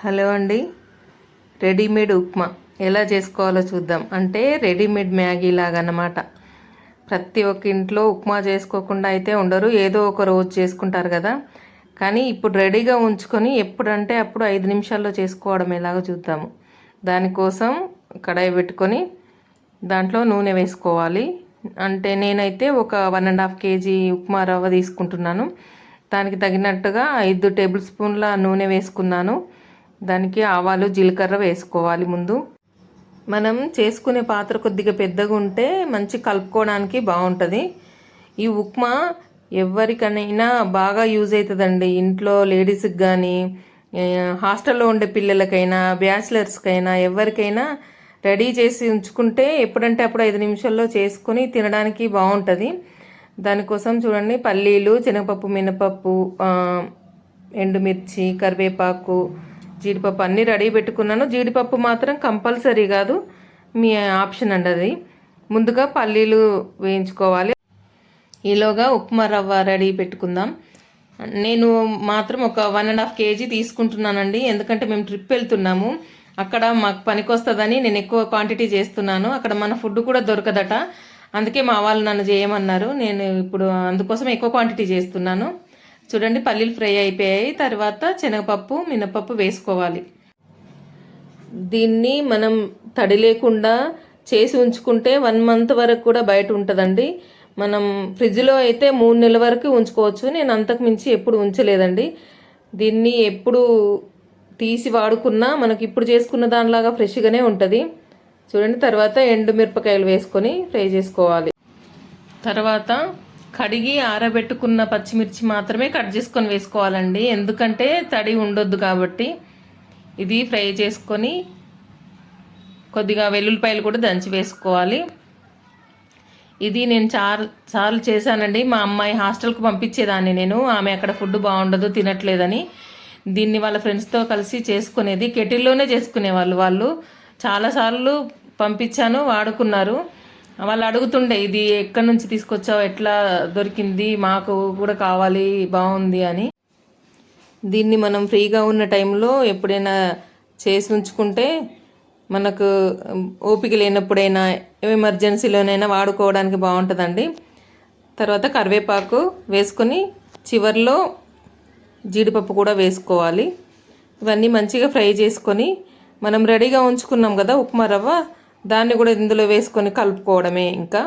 Hello అండి. Readymade upma. ఎలా చేసుకోవాలో చూద్దాం. అంటే రెడీమేడ్ మ్యాగీ లాగా అన్నమాట ప్రతి ఒక్క ఇంట్లో ఉప్మా చేసుకోకుండా అయితే ఉండరు. ఏదో ఒక రోజు చేసుకుంటారు కదా. కానీ ఇప్పుడు రెడీగా ఉంచుకొని ఎప్పుడంటే అప్పుడు ఐదు నిమిషాల్లో చేసుకోవడం ఎలాగో చూద్దాము. దానికోసం కడాయి పెట్టుకొని దాంట్లో నూనె వేసుకోవాలి. అంటే నేనైతే ఒక one and half KG upma రవ్వ తీసుకుంటున్నాను. దానికి తగినట్టుగా ఐదు టేబుల్ స్పూన్ల నూనె వేసుకున్నాను. దానికి ఆవాలు జీలకర్ర వేసుకోవాలి ముందు. మనం చేసుకునే పాత్ర కొద్దిగా పెద్దగా ఉంటే మంచి కలుపుకోవడానికి బాగుంటుంది. ఈ ఉప్మా ఎవరికైనా బాగా యూజ్ అవుతుందండి ఇంట్లో లేడీస్కి కానీ హాస్టల్లో ఉండే పిల్లలకైనా బ్యాచిలర్స్కైనా ఎవరికైనా రెడీ చేసి ఉంచుకుంటే ఎప్పుడంటే అప్పుడు ఐదు నిమిషాల్లో చేసుకొని తినడానికి బాగుంటుంది. దానికోసం చూడండి పల్లీలు శనగపప్పు మినపప్పు ఎండుమిర్చి కరివేపాకు జీడిపప్పు అన్నీ రెడీ పెట్టుకున్నాను. జీడిపప్పు మాత్రం కంపల్సరీ కాదు. మీ ఆప్షన్ అండి అది. ముందుగా పల్లీలు వేయించుకోవాలి. ఈలోగా ఉప్మా రవ్వ రెడీ పెట్టుకుందాం. నేను మాత్రం ఒక వన్ అండ్ హాఫ్ కేజీ తీసుకుంటున్నానండి. ఎందుకంటే మేము ట్రిప్ వెళ్తున్నాము. అక్కడ మాకు పనికొస్తుందని నేను ఎక్కువ క్వాంటిటీ చేస్తున్నాను. అక్కడ మన ఫుడ్ కూడా దొరకదట. అందుకే మా వాళ్ళు నన్ను చేయమన్నారు. నేను ఇప్పుడు అందుకోసం ఎక్కువ క్వాంటిటీ చేస్తున్నాను. చూడండి పల్లీలు ఫ్రై అయిపోయాయి. తర్వాత శనగపప్పు మినపప్పు వేసుకోవాలి. దీన్ని మనం తడి లేకుండా చేసి ఉంచుకుంటే వన్ మంత్ వరకు కూడా బయట ఉంటుందండి. మనం ఫ్రిడ్జ్లో అయితే మూడు నెలల వరకు ఉంచుకోవచ్చు. నేను అంతకు మించి ఎప్పుడు ఉంచలేదండి. దీన్ని ఎప్పుడు తీసి వాడుకున్నా మనకి ఇప్పుడు చేసుకున్న దానిలాగా ఫ్రెష్గానే ఉంటుంది. చూడండి తర్వాత ఎండు మిరపకాయలు వేసుకొని ఫ్రై చేసుకోవాలి. తర్వాత కడిగి ఆరబెట్టుకున్న పచ్చిమిర్చి మాత్రమే కట్ చేసుకొని వేసుకోవాలండి. ఎందుకంటే తడి ఉండొద్దు కాబట్టి ఇది ఫ్రై చేసుకొని కొద్దిగా వెల్లుల్లిపాయలు కూడా దంచి వేసుకోవాలి. ఇది నేను చార్ చాలు చేశానండి. మా అమ్మాయి హాస్టల్కు పంపించేదాన్ని నేను. ఆమె అక్కడ ఫుడ్ బాగుండదు తినట్లేదని. దీన్ని వాళ్ళ ఫ్రెండ్స్తో కలిసి చేసుకునేది కెటిల్లోనే చేసుకునేవాళ్ళు వాళ్ళు. చాలాసార్లు పంపించాను వాడుకున్నారు. వాళ్ళు అడుగుతుండే ఇది ఎక్కడి నుంచి తీసుకొచ్చావు? ఎట్లా దొరికింది? మాకు కూడా కావాలి బాగుంది అని. దీన్ని మనం ఫ్రీగా ఉన్న టైంలో ఎప్పుడైనా చేసి ఉంచుకుంటే మనకు ఓపిక లేనప్పుడైనా ఎమర్జెన్సీలోనైనా వాడుకోవడానికి బాగుంటుందండి. తర్వాత కరివేపాకు వేసుకొని చివరిలో జీడిపప్పు కూడా వేసుకోవాలి. ఇవన్నీ మంచిగా ఫ్రై చేసుకొని మనం రెడీగా ఉంచుకున్నాం కదా ఉప్మా రవ్వ దాన్ని కూడా ఇందులో వేసుకొని కలుపుకోవడమే ఇంకా.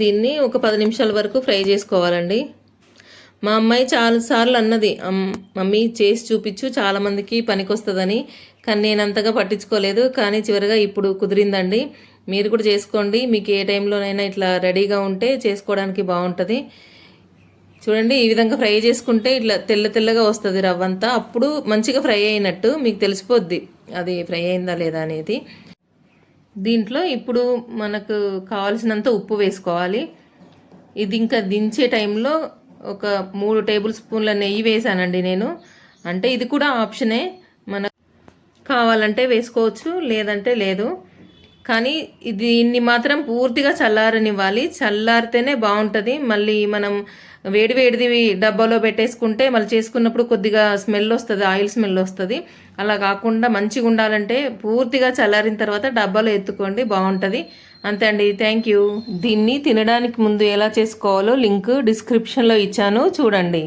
దీన్ని ఒక పది నిమిషాల వరకు ఫ్రై చేసుకోవాలండి. మా అమ్మాయి చాలాసార్లు అన్నది మమ్మీ చేసి చూపించు చాలామందికి పనికొస్తుందని కానీ నేను అంతగా పట్టించుకోలేదు కానీ చివరిగా ఇప్పుడు కుదిరిందండి. మీరు కూడా చేసుకోండి మీకు ఏ టైంలోనైనా ఇట్లా రెడీగా ఉంటే చేసుకోవడానికి బాగుంటుంది. చూడండి ఈ విధంగా ఫ్రై చేసుకుంటే ఇట్లా తెల్ల తెల్లగా వస్తుంది రవ్వంతా. అప్పుడు మంచిగా ఫ్రై అయినట్టు మీకు తెలిసిపోద్ది అది ఫ్రై అయిందా లేదా అనేది. దీంట్లో ఇప్పుడు మనకు కావాల్సినంత ఉప్పు వేసుకోవాలి. ఇది ఇంకా దించే టైంలో ఒక మూడు టేబుల్ స్పూన్ల నెయ్యి వేసానండి నేను. అంటే ఇది కూడా ఆప్షనే. మన కావాలంటే వేసుకోవచ్చు లేదంటే లేదు. కానీ దీన్ని మాత్రం పూర్తిగా చల్లారనివ్వాలి. చల్లారితేనే బాగుంటుంది. మళ్ళీ మనం వేడి వేడిది డబ్బాలో పెట్టేసుకుంటే మళ్ళీ చేసుకున్నప్పుడు కొద్దిగా స్మెల్ వస్తుంది ఆయిల్ స్మెల్ వస్తుంది. అలా కాకుండా మంచిగా ఉండాలంటే పూర్తిగా చల్లారిన తర్వాత డబ్బాలో ఎత్తుకోండి బాగుంటుంది. అంతే అండి. Thank you. దీన్ని తినడానికి ముందు ఎలా చేసుకోవాలో లింక్ డిస్క్రిప్షన్లో ఇచ్చాను. చూడండి.